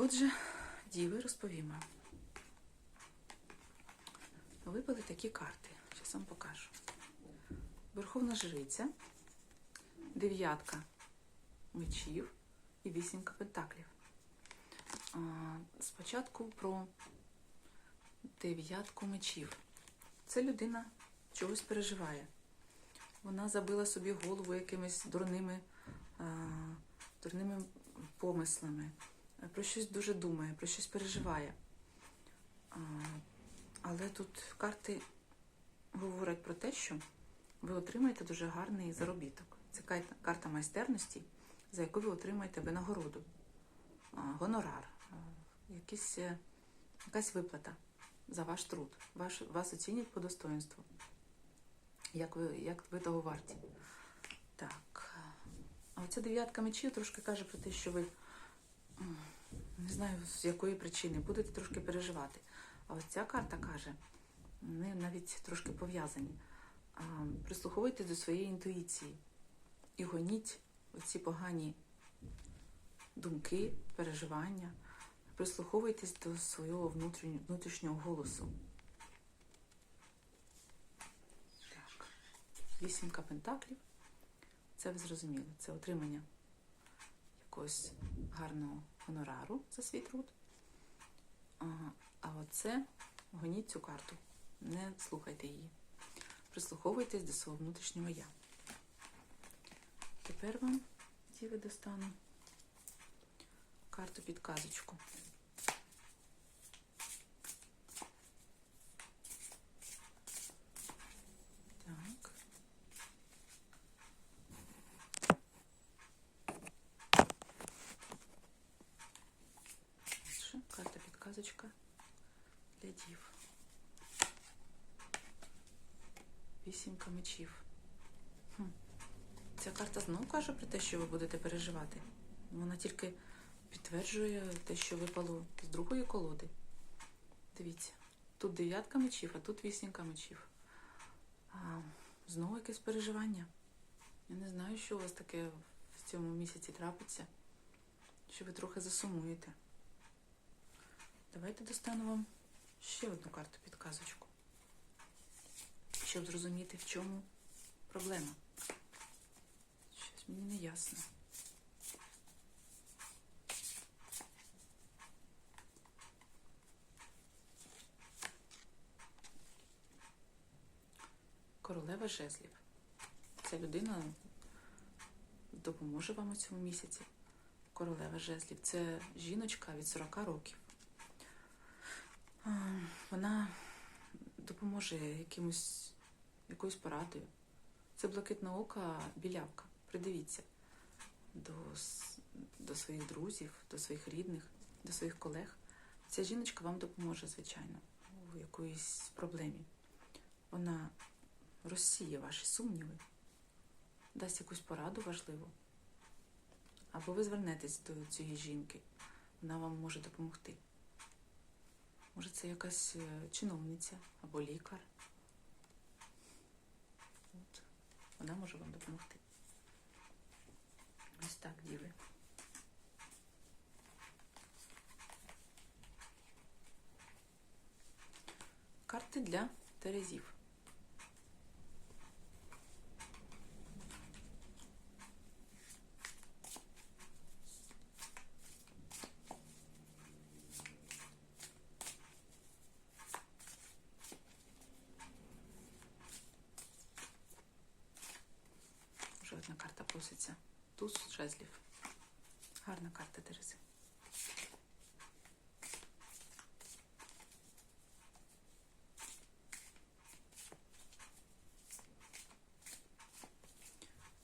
Отже, діви розповімо. Випали такі карти. Зараз вам покажу. Верховна жриця, дев'ятка мечів і вісімка пентаклів. Спочатку про дев'ятку мечів. Це людина чогось переживає. Вона забила собі голову якимись дурними, дурними помислами, про щось дуже думає, про щось переживає. Але тут карти говорять про те, що ви отримаєте дуже гарний заробіток. Це карта майстерності, за яку ви отримаєте винагороду, гонорар, якісь, е, якась виплата за ваш труд. Ваш, вас оцінять по достоинству. Як ви, як ви того варті. Так. А оця дев'ятка мечів трошки каже про те, що ви не знаю з якої причини будете трошки переживати. А ось ця карта каже, вони навіть трошки пов'язані. Прислуховуйтесь до своєї інтуїції і гоніть оці погані думки, переживання. Прислуховуйтесь до свого внутрішнього голосу. Так. Вісімка пентаклів. Це ви зрозуміли. Це отримання якогось гарного гонорару за свій труд. А, оце гоніть цю карту. Не слухайте її. Прислуховуйтесь до свого внутрішнього я. Тепер вам діви достану карту підказочку. Так. Отже, карта підказочка для дів. Вісімка мечів. Хм. Ця карта знову каже про те, що ви будете переживати. Вона тільки підтверджує те, що випало з другої колоди. Дивіться, тут дев'ятка мечів, а тут вісімка мечів. А, знову якесь переживання. Я не знаю, що у вас таке в цьому місяці трапиться, що ви трохи засумуєте. Давайте достану вам ще одну карту підказочку, щоб зрозуміти, в чому проблема. Мені не ясно. Королева жезлів. Ця людина допоможе вам у цьому місяці. Королева жезлів. Це жіночка від 40 років. Вона допоможе якимось, якоюсь порадою. Це блакитна ока білявка. Придивіться до, до своїх друзів, до своїх рідних, до своїх колег. Ця жіночка вам допоможе, звичайно, у якоїсь проблемі. Вона розсіє ваші сумніви, дасть якусь пораду важливу. Або ви звернетесь до цієї жінки, вона вам може допомогти. Може, це якась е, чиновниця або лікар. От. Вона може вам допомогти. Так, діви. Карти для Терезів. Вже одна карта проситься. Туз жезлів. Гарна карта Терези.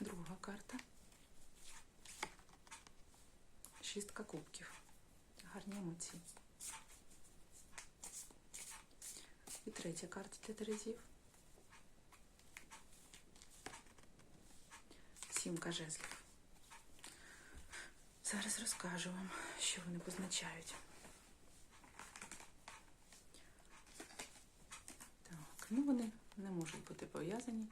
Друга карта. Шістка кубків. Гарні емоції. І третя карта для Терезів. Сімка жезлів. Зараз розкажу вам, що вони позначають. Так, ну вони не можуть бути пов'язані.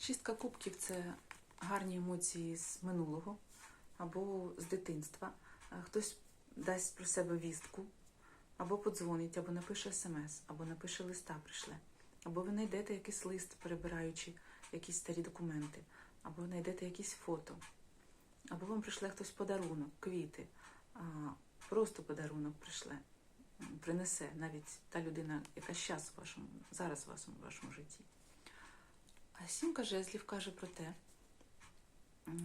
Шістка кубків це гарні емоції з минулого, або з дитинства. Хтось дасть про себе вістку, або подзвонить, або напише смс, або напише листа, прийшле. Або ви знайдете якийсь лист, перебираючи якісь старі документи, або знайдете якісь фото, або вам прийшле хтось подарунок, квіти, просто подарунок прийшле, принесе навіть та людина, яка щас в вашому, зараз в вашому житті. Сімка жезлів каже про те,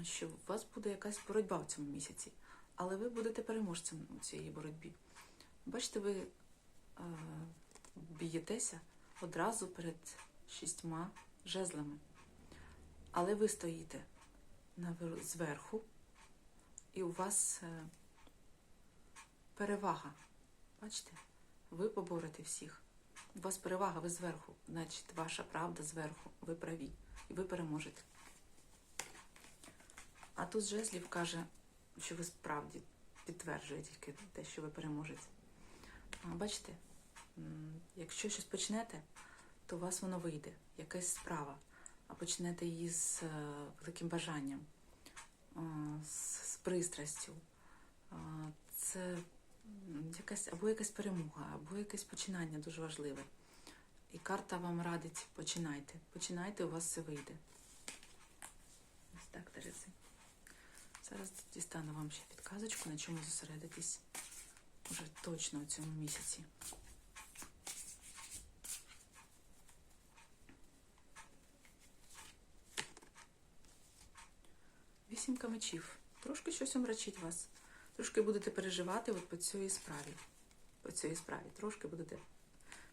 що у вас буде якась боротьба в цьому місяці, але ви будете переможцем у цій боротьбі. Бачите, ви е, б'єтеся одразу перед шістьма жезлами. Але ви стоїте навер- зверху, і у вас е, перевага. Бачите? Ви поборете всіх. У вас перевага, ви зверху. Значить, ваша правда зверху. Ви праві. І ви переможете. А тут жезлів каже, що ви справді підтверджує тільки те, що ви переможете. Бачите, якщо щось почнете, то у вас воно вийде, якась справа, а почнете її з е, великим бажанням, з, пристрастю. Це якась або якась перемога, або якесь починання дуже важливе. І карта вам радить, починайте. Починайте, у вас все вийде. Ось так, Терези. Зараз дістану вам ще підказочку, на чому зосередитись уже точно у цьому місяці. Вісімка мечів. Трошки щось омрачить вас. Трошки будете переживати от по цій справі. По цій справі. Трошки будете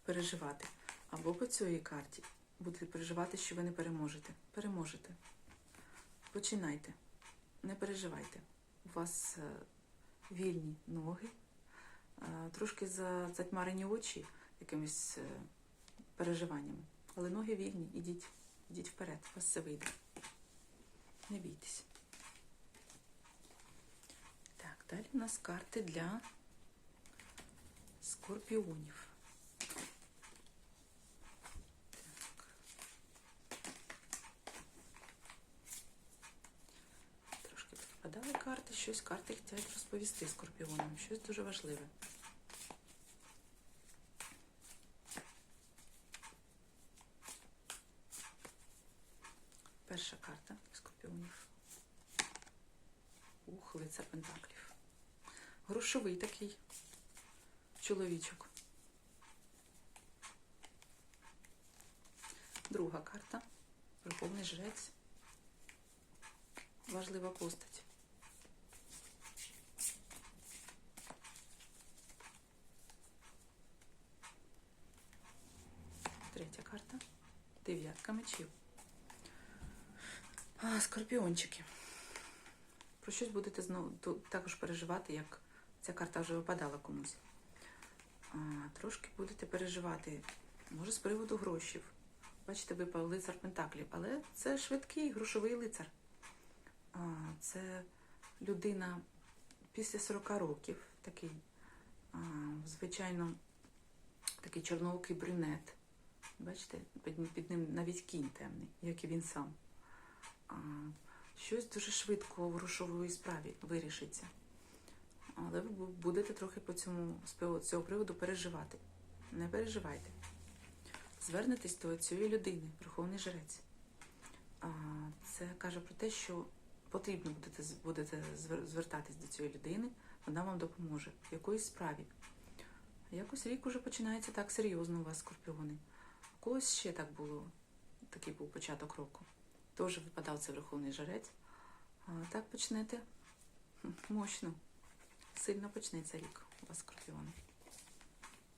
переживати. Або по цій карті. Будете переживати, що ви не переможете. Переможете. Починайте. Не переживайте. У вас е, вільні ноги, е, трошки затьмарені очі якимись е, переживаннями. Але ноги вільні, ідіть, ідіть вперед, у вас все вийде. Не бійтесь. Так, далі у нас карти для скорпіонів. Так. Трошки попадали карти, щось карти хочуть розповісти скорпіонам, щось дуже важливе. Перша карта скорпіонів. Ух, лицар пентаклів. Грошовий такий чоловічок. Друга карта. Верховний жрець. Важлива постать. Третя карта. Дев'ятка мечів. А, скорпіончики. Про щось будете знову також переживати, як ця карта вже випадала комусь. Трошки будете переживати, може, з приводу грошів. Бачите, випав лицар Пентаклів, але це швидкий грошовий лицар. Це людина після 40 років, такий, звичайно, такий чорноокий брюнет. Бачите, під, ним навіть кінь темний, як і він сам. Щось дуже швидко в грошової справі вирішиться. Але ви будете трохи по цьому з цього приводу переживати. Не переживайте. Звернетесь до цієї людини, Верховний Жрець. Це каже про те, що потрібно будете, будете звертатись до цієї людини, вона вам допоможе в якоїсь справі. Якось рік уже починається так серйозно у вас, скорпіони. У когось ще так було, такий був початок року. Теж випадав цей Верховний Жрець. Так почнете мощно. Сильно почнеться рік у вас скорпіони.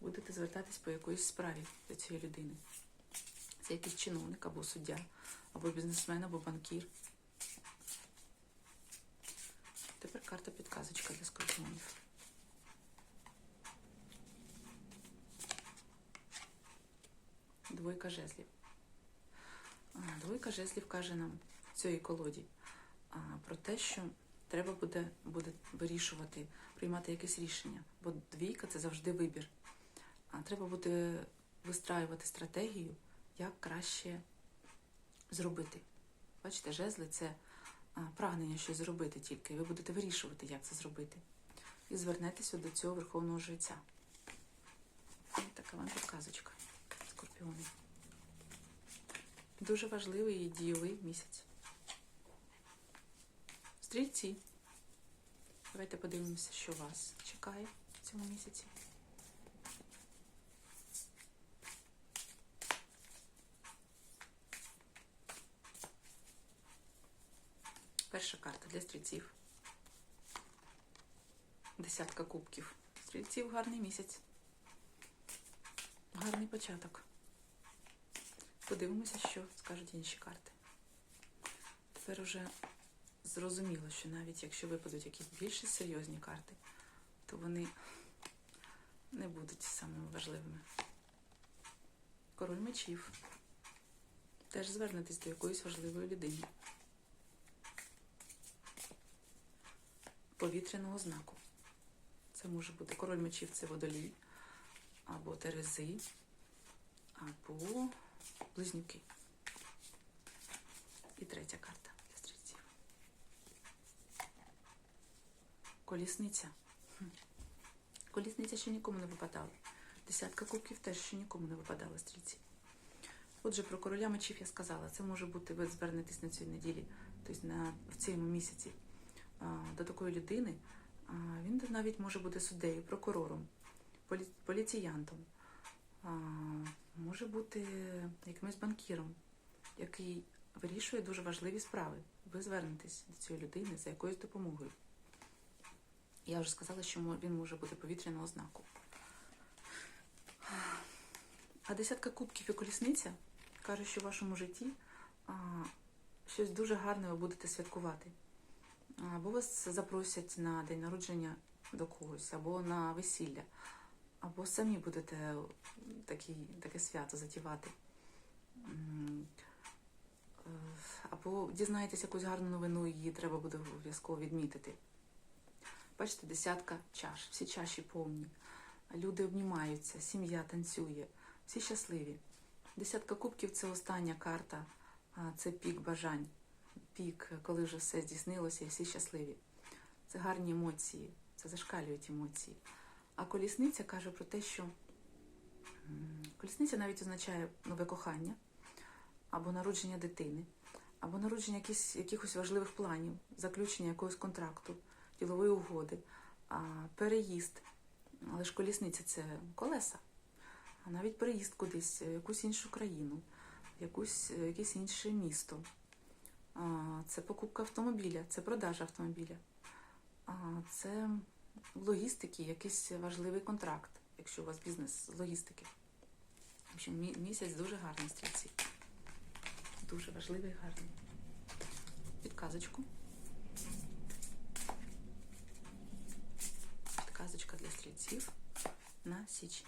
Будете звертатись по якоїсь справі до цієї людини. Це якийсь чиновник або суддя, або бізнесмен, або банкір. Тепер карта підказочка для скорпіонів. Двойка жезлів. Двойка жезлів каже нам в цій колоді про те, що треба буде, буде вирішувати, приймати якесь рішення. Бо двійка це завжди вибір. А треба буде вистраювати стратегію, як краще зробити. Бачите, жезли це прагнення щось зробити тільки. Ви будете вирішувати, як це зробити. І звернетеся до цього верховного жреця. Така вам підказочка, скорпіони. Дуже важливий і дійовий місяць. Стрільці. Давайте подивимося, що вас чекає в цьому місяці. Перша карта для стрільців. Десятка кубків. Стрільців гарний місяць. Гарний початок. Подивимося, що скажуть інші карти. Тепер уже зрозуміло, що навіть якщо випадуть якісь більш серйозні карти, то вони не будуть самими важливими. Король мечів. Теж звернетесь до якоїсь важливої людини. Повітряного знаку. Це може бути король мечів це водолій, або терези, або близнюки. І третя карта для стрільців. Колісниця. Колісниця ще нікому не випадала. Десятка кубків теж ще нікому не випадала стрільці. Отже, про короля мечів я сказала. Це може бути, ви звернетесь на цій неділі, тобто на, в цьому місяці до такої людини. Він навіть може бути суддею, прокурором, полі, поліціянтом. Може бути якимось банкіром, який вирішує дуже важливі справи. Ви звернетесь до цієї людини за якоюсь допомогою. Я вже сказала, що він може бути повітряного знаку. А десятка кубків і колісниця каже, що в вашому житті а, щось дуже гарне ви будете святкувати. Або вас запросять на день народження до когось, або на весілля, або самі будете такі, таке свято затівати. Е, Або дізнаєтесь якусь гарну новину, її треба буде обов'язково відмітити. Бачите, десятка чаш, всі чаші повні. Люди обнімаються, сім'я танцює, всі щасливі. Десятка кубків це остання карта, це пік бажань, пік, коли вже все здійснилося і всі щасливі. Це гарні емоції, це зашкалюють емоції. А колісниця каже про те, що колісниця навіть означає нове кохання, або народження дитини, або народження якихось важливих планів, заключення якогось контракту, ділової угоди, переїзд. Але ж колісниця це колеса. А навіть переїзд кудись, в якусь іншу країну, в якусь, в якесь інше місто. Це покупка автомобіля, це продажа автомобіля. Це логістики, якийсь важливий контракт, якщо у вас бізнес з логістики. В общем, місяць дуже гарний стрільці. Дуже важливий і гарний. Підказочку. Підказочка для стрільців на січень.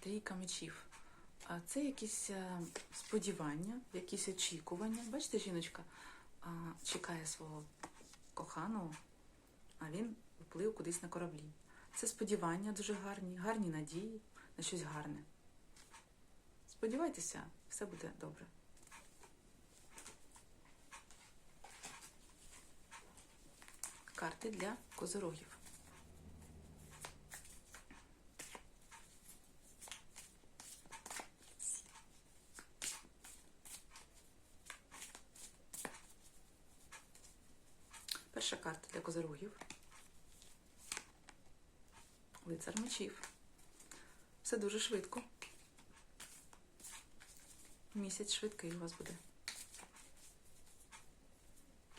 Трійка мечів. Це якісь е, сподівання, якісь очікування. Бачите, жіночка чекає свого коханого, а він вплив кудись на кораблі. Це сподівання дуже гарні, гарні надії на щось гарне. Сподівайтеся, все буде добре. Карти для козорогів. Перша карта для козорогів. Лицар мечів. Все дуже швидко. Місяць швидкий у вас буде.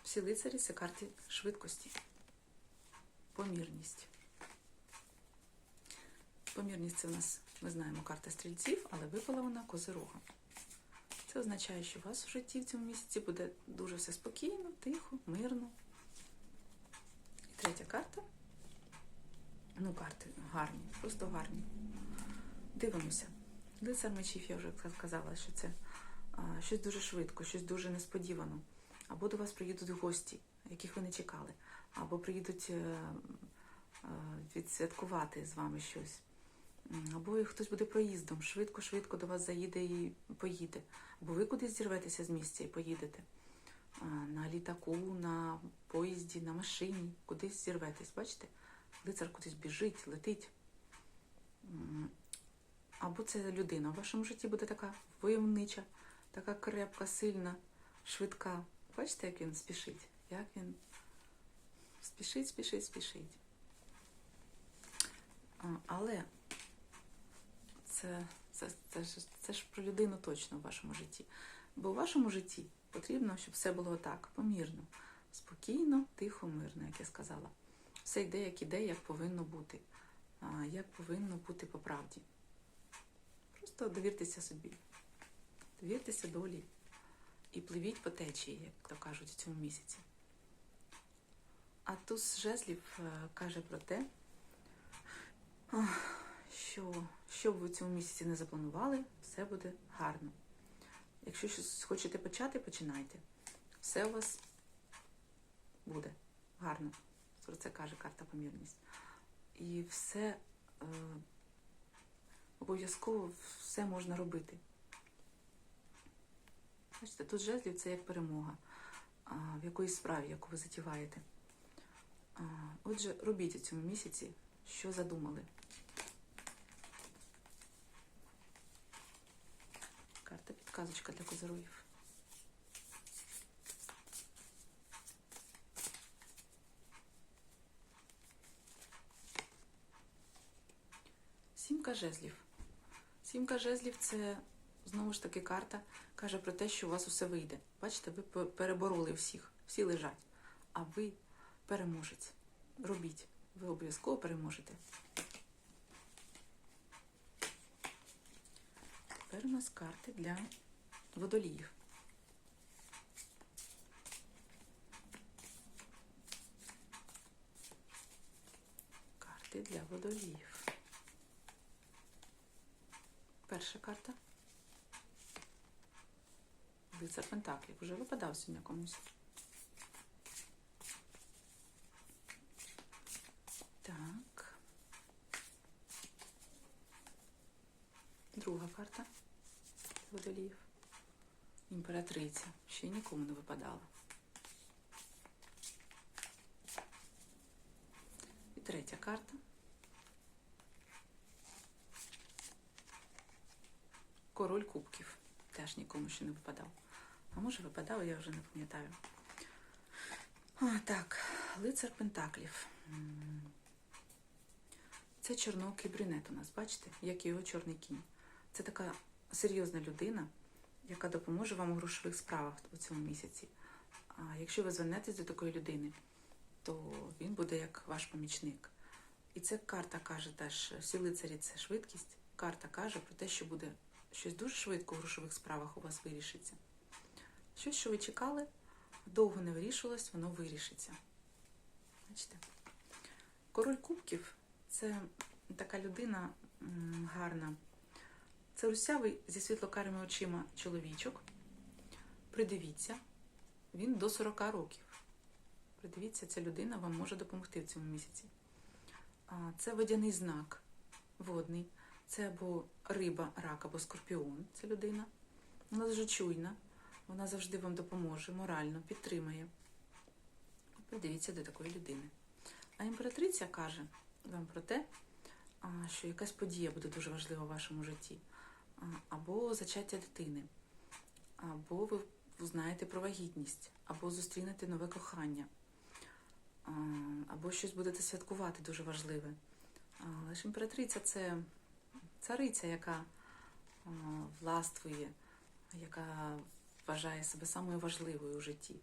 Всі лицарі це карти швидкості. Помірність. Помірність це у нас, ми знаємо, карта стрільців, але випала вона козирога. Це означає, що у вас в житті в цьому місяці буде дуже все спокійно, тихо, мирно. І третя карта. Ну, карти гарні, просто гарні. Дивимося. Лицар мечів, я вже сказала, що це а, щось дуже швидко, щось дуже несподівано. Або до вас приїдуть гості, яких ви не чекали, або приїдуть е, е, відсвяткувати з вами щось. Або хтось буде проїздом, швидко-швидко до вас заїде і поїде. Або ви кудись зірветеся з місця і поїдете. На літаку, на поїзді, на машині, кудись зірветесь. Бачите? Лицар кудись біжить, летить. Або це людина в вашому житті буде така войовнича, така крепка, сильна, швидка. Бачите, як він спішить? Як він спішить, спішить, спішить. Але це, це, це, ж, це ж про людину точно в вашому житті. Бо в вашому житті потрібно, щоб все було так, помірно, спокійно, тихо, мирно, як я сказала. Все йде, як іде, як повинно бути. Як повинно бути по правді. Просто довіртеся собі, довіртеся долі і пливіть по течії, як то кажуть у цьому місяці. А туз жезлів е, каже про те, що що ви у цьому місяці не запланували, все буде гарно. Якщо щось хочете почати, починайте. Все у вас буде гарно. Про це каже карта помірність. І все е, обов'язково все можна робити. Бачите, тут жезлів це як перемога в якоїсь справі, яку ви затіваєте. Отже, робіть у цьому місяці, що задумали. Карта підказочка для козироїв. Сімка жезлів. Сімка жезлів це знову ж таки карта каже про те, що у вас усе вийде. Бачите, ви перебороли всіх, всі лежать, а ви переможець. Робіть, ви обов'язково переможете. Тепер у нас карти для водоліїв. Карти для водоліїв. Перша карта. Лицар Пентаклів. Уже випадав сьогодні комусь. Так. Друга карта водоліїв. Імператриця. Ще нікому не випадала. І третя карта. Король кубків. Теж нікому ще не випадав. А може випадав, я вже не пам'ятаю. Так, лицар Пентаклів. Це чорноокий брюнет у нас, бачите, як його чорний кінь. Це така серйозна людина, яка допоможе вам у грошових справах у цьому місяці. А якщо ви звернетесь до такої людини, то він буде як ваш помічник. І це карта каже теж, всі лицарі це швидкість. Карта каже про те, що буде щось дуже швидко у грошових справах у вас вирішиться. Щось, що ви чекали, довго не вирішувалось, воно вирішиться. Бачите? Король кубків це така людина гарна. Це русявий зі світлокарими очима чоловічок. Придивіться, він до 40 років. Придивіться, ця людина вам може допомогти в цьому місяці. Це водяний знак водний. Це або риба, рак, або скорпіон. Це людина. Вона дуже чуйна, вона завжди вам допоможе, морально, підтримає. Придивіться до такої людини. А імператриця каже вам про те, що якась подія буде дуже важлива в вашому житті. Або зачаття дитини, або ви знаєте про вагітність, або зустрінете нове кохання, або щось будете святкувати дуже важливе. Але ж імператриця це цариця, яка властвує, яка вважає себе самою важливою у житті.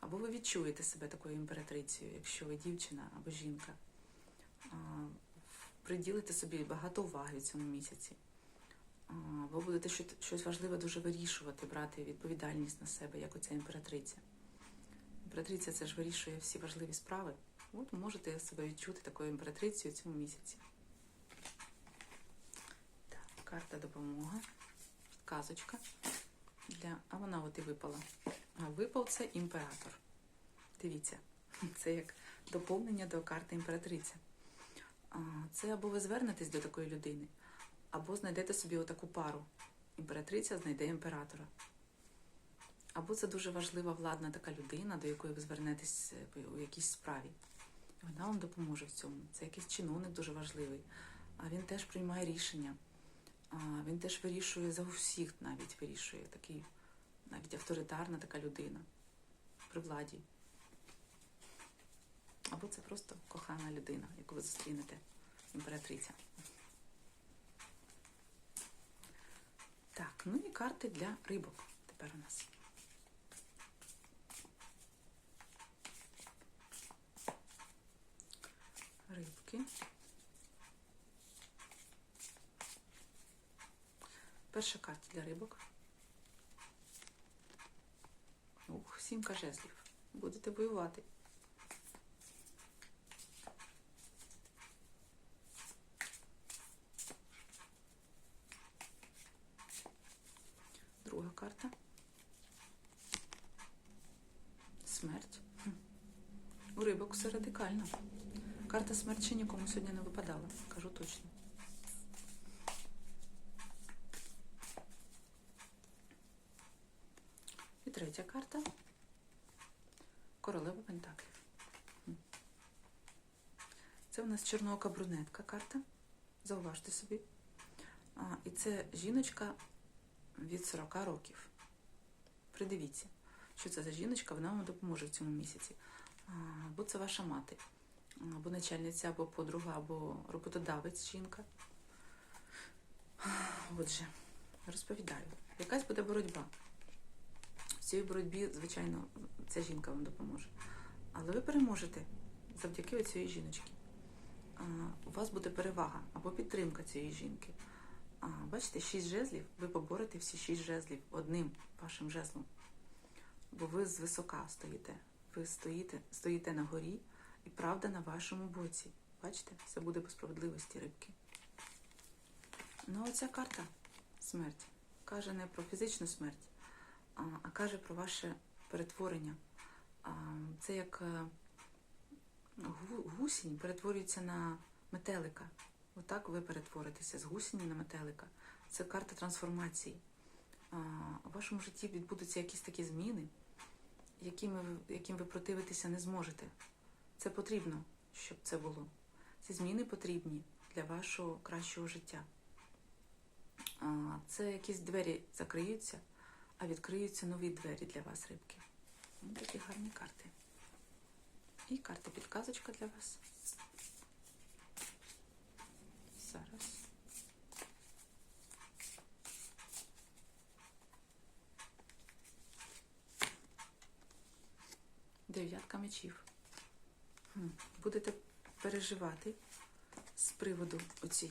Або ви відчуєте себе такою імператрицею, якщо ви дівчина або жінка. Приділите собі багато уваги в цьому місяці. Ви будете щось- важливе дуже вирішувати, брати відповідальність на себе, як оця імператриця. Імператриця це ж вирішує всі важливі справи. От можете себе відчути такою імператрицею в цьому місяці. Так, карта допомога, казочка. Для... А вона от і випала. А випав це імператор. Дивіться, це як доповнення до карти імператриця. Це або ви звернетесь до такої людини, Або знайдете собі отаку пару. Імператриця знайде імператора. Або це дуже важлива владна така людина, до якої ви звернетесь е, у якійсь справі. І вона вам допоможе в цьому. Це якийсь чиновник дуже важливий. А він теж приймає рішення. А він теж вирішує за усіх, навіть вирішує такий, навіть авторитарна така людина при владі. Або це просто кохана людина, яку ви зустрінете, імператриця. Так, ну і карти для рибок тепер у нас. Рибки. Перша карта для рибок. Ух, сімка жезлів. Будете воювати. Друга карта. Смерть. У рибок все радикально. Карта смерть ще нікому сьогодні не випадала, кажу точно. І третя карта. Королева Пентаклів. Це у нас чорноока брюнетка карта. Зауважте собі. А, і це жіночка від 40 років. Придивіться, що це за жіночка, вона вам допоможе в цьому місяці. Або це ваша мати, або начальниця, або подруга, або роботодавець жінка. Отже, розповідаю, якась буде боротьба. В цій боротьбі, звичайно, ця жінка вам допоможе. Але ви переможете завдяки цієї жіночки. У вас буде перевага або підтримка цієї жінки. А, бачите, шість жезлів, ви поборете всі шість жезлів одним вашим жезлом. Бо ви звисока стоїте. Ви стоїте, стоїте на горі, і правда на вашому боці. Бачите, все буде по справедливості рибки. Ну, оця карта смерть каже не про фізичну смерть, а, а каже про ваше перетворення. А, це як е, гусінь перетворюється на метелика. Отак ви перетворитеся з гусіні на метелика. Це карта трансформації. У вашому житті відбудуться якісь такі зміни, якими ви, яким ви противитися не зможете. Це потрібно, щоб це було. Ці зміни потрібні для вашого кращого життя. Це якісь двері закриються, а відкриються нові двері для вас, рибки. Такі гарні карти. І карта підказочка для вас. Зараз. Дев'ятка мечів. Будете переживати з приводу оцієї